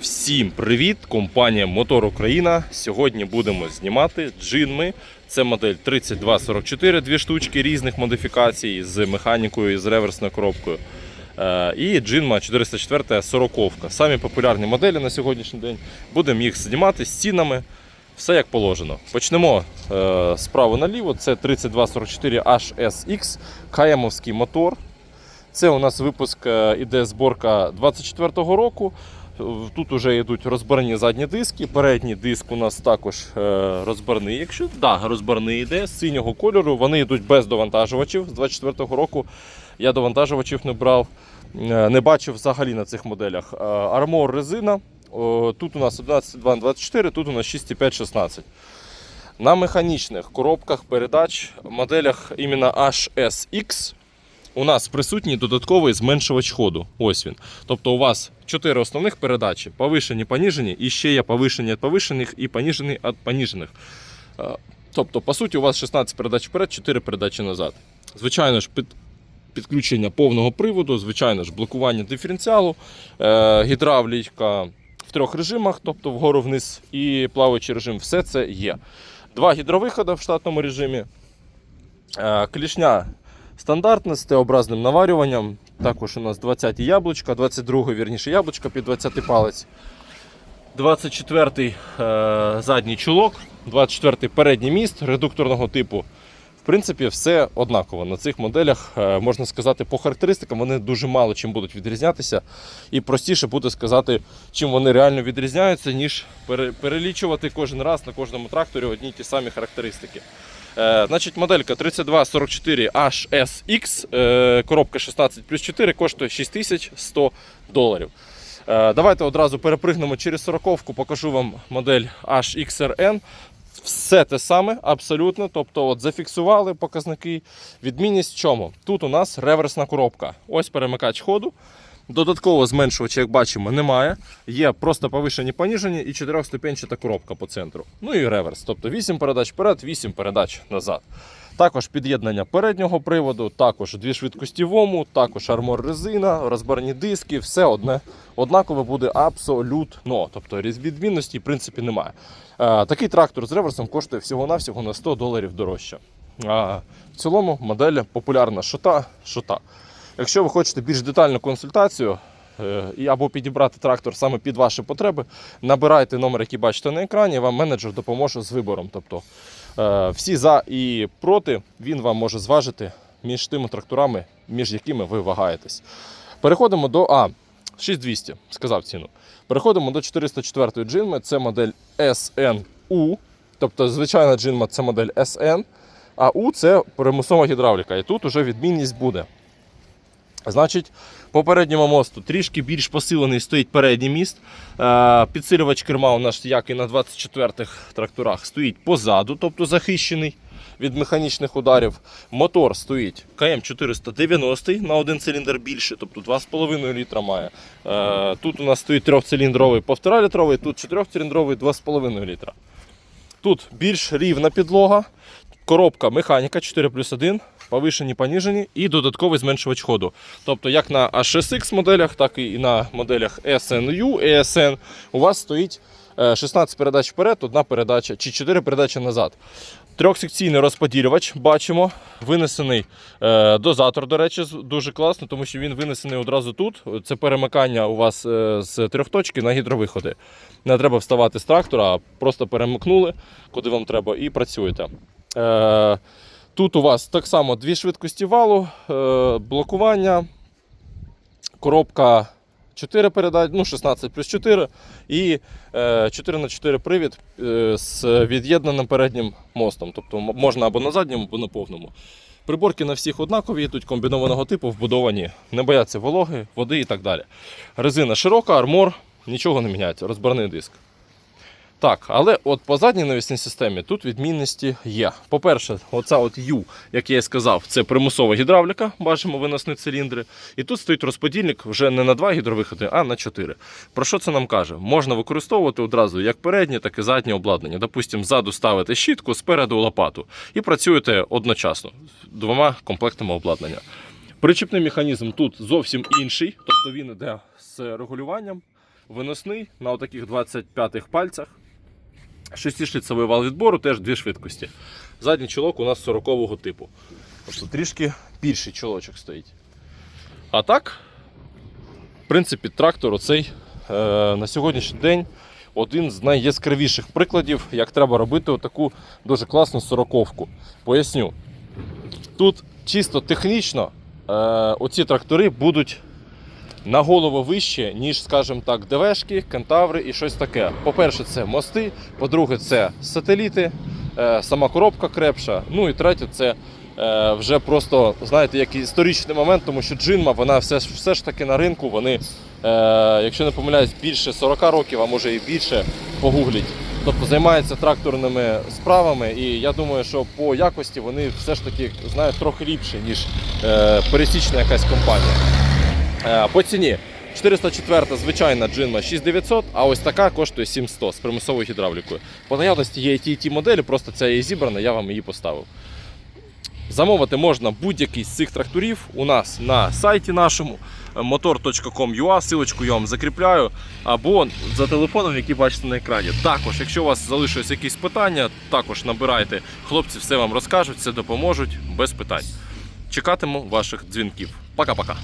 Всім привіт! Компанія Мотор Україна. Сьогодні будемо знімати джинми. Це модель 3244, дві штучки різних модифікацій з механікою і з реверсною коробкою. Е, І джинма 404 40 Самі популярні моделі на сьогоднішній день. Будемо їх знімати з цінами. Все як положено. Почнемо е, справа наліво. Це 3244 HSX, каємовський мотор. Це у нас випуск е, іде зборка 24-го року. Е, Тут вже йдуть розборні задні диски. Передній диск у нас також е, розборний. Якщо да, розборний йде з синього кольору, вони йдуть без довантажувачів. З 24-го року я довантажувачів не брав, е, не бачив взагалі на цих моделях. Е, Армор резина. Тут у нас 11.2.24, тут у нас 6.5.16. На механічних коробках передач, моделях іменно HSX у нас присутній додатковий зменшувач ходу. Ось він. Тобто у вас 4 основних передачі: повишені, поніжені, і ще є повишені від повишених і поніжені від поніжених. Е, Тобто, по суті, у вас 16 передач вперед, 4 передачі назад. Звичайно ж, під, підключення повного приводу, звичайно ж, блокування диференціалу, е, гідравліка в трьох режимах, тобто вгору вниз і плаваючий режим, все це є. Два гідровиходи в штатному режимі. Е, Клішня стандартна з Т-образним наварюванням. Також у нас 20 яблучка, 22 вірніше яблучка під 20 палець. 24-й е, задній чулок, 24-й передній міст редукторного типу. В принципі, все однаково. На цих моделях, е, можна сказати, по характеристикам вони дуже мало чим будуть відрізнятися. І простіше буде сказати, чим вони реально відрізняються, ніж перелічувати кожен раз на кожному тракторі одні й ті самі характеристики. Е, значить, моделька 3244 HSX, е, коробка 16 плюс 4 коштує 6100 доларів. Давайте одразу перепригнемо через 40-ку, покажу вам модель HXRN. Все те саме, абсолютно. Тобто, от зафіксували показники. Відмінність в чому? Тут у нас реверсна коробка. Ось перемикач ходу. Додатково зменшувача, як бачимо, немає. Є просто повишені поніжені і 4-ступенчата коробка по центру. Ну і реверс. Тобто 8 передач вперед, 8 передач назад. Також під'єднання переднього приводу, також дві швидкості вому, також армор резина, розборні диски, все одне однаково буде абсолютно. Тобто різ- відмінності в принципі немає. Е, такий трактор з реверсом коштує всього-навсього на 100 доларів дорожче. В цілому модель популярна шота, шота. Якщо ви хочете більш детальну консультацію е, або підібрати трактор саме під ваші потреби, набирайте номер, який бачите на екрані, вам менеджер допоможе з вибором. Тобто е, всі за і проти він вам може зважити між тими тракторами, між якими ви вагаєтесь. Переходимо до А. 6200, сказав ціну. Переходимо до 404 джинми. Це модель SNU. Тобто, звичайна джинма це модель SN, а U це примусова гідравліка. І тут уже відмінність буде. Значить, по передньому мосту трішки більш посилений стоїть передній міст. Е, Підсилювач керма у нас, як і на 24-х тракторах, стоїть позаду, тобто захищений від механічних ударів. Мотор стоїть КМ 490 на один циліндр більше, тобто 2,5 літра має. Е, Тут у нас стоїть трьохциліндровий 1,5 літровий, тут 4-циліндровий 2,5 літра. Тут більш рівна підлога, коробка механіка 4 плюс 1, повишені, поніжені і додатковий зменшувач ходу. Тобто, як на HSX моделях, так і на моделях SNU, ESN у вас стоїть е, 16 передач вперед, одна передача чи 4 передачі назад. Трьохсекційний розподілювач бачимо. Винесений е, дозатор, до речі, дуже класно, тому що він винесений одразу тут. Це перемикання у вас е, з трьох точки на гідровиходи. Не треба вставати з трактора, а просто перемикнули, куди вам треба, і працюєте. Е, тут у вас так само дві швидкості валу, е, блокування, коробка 4 передач, ну 16 плюс 4 і е, 4 на 4 привід е, з від'єднаним переднім мостом. Тобто можна або на задньому, або на повному. Приборки на всіх однакові, йдуть комбінованого типу, вбудовані, не бояться вологи, води і так далі. Резина широка, армор, нічого не міняється, розборний диск. Так, але от по задній навісній системі тут відмінності є. По-перше, оця от U, як я і сказав, це примусова гідравліка, бачимо виносні циліндри. І тут стоїть розподільник вже не на два гідровиходи, а на чотири. Про що це нам каже? Можна використовувати одразу як переднє, так і заднє обладнання. Допустимо, ззаду ставите щітку, спереду лопату. І працюєте одночасно з двома комплектами обладнання. Причіпний механізм тут зовсім інший, тобто він йде з регулюванням. виносний на отаких 25 пальцях. Шестишліцевий вал відбору, теж дві швидкості. Задній чолок у нас 40-го типу. Тобто трішки більший чолочок стоїть. А так, в принципі, трактор оцей е, на сьогоднішній день один з найяскравіших прикладів, як треба робити отаку дуже класну сороковку. Поясню. Тут чисто технічно е, оці трактори будуть на голову вище, ніж, скажімо так, ДВшки, кентаври і щось таке. По-перше, це мости, по-друге, це сателіти, е, сама коробка крепша. Ну і третє, це е, вже просто, знаєте, як історичний момент, тому що джинма, вона все, все ж таки на ринку, вони, е, якщо не помиляюсь, більше 40 років, а може і більше, погугліть. Тобто займаються тракторними справами, і я думаю, що по якості вони все ж таки знають трохи ліпше, ніж е, пересічна якась компанія. Е, По ціні 404 звичайна джинма 6900, а ось така коштує 7100 з примусовою гідравлікою. По наявності є ті, і ті моделі, просто ця є зібрана, я вам її поставив. Замовити можна будь-який з цих тракторів у нас на сайті нашому е, motor.com.ua, силочку я вам закріпляю, або за телефоном, який бачите на екрані. Також, якщо у вас залишились якісь питання, також набирайте. Хлопці все вам розкажуть, все допоможуть без питань. Чекатиму ваших дзвінків. Пока-пока.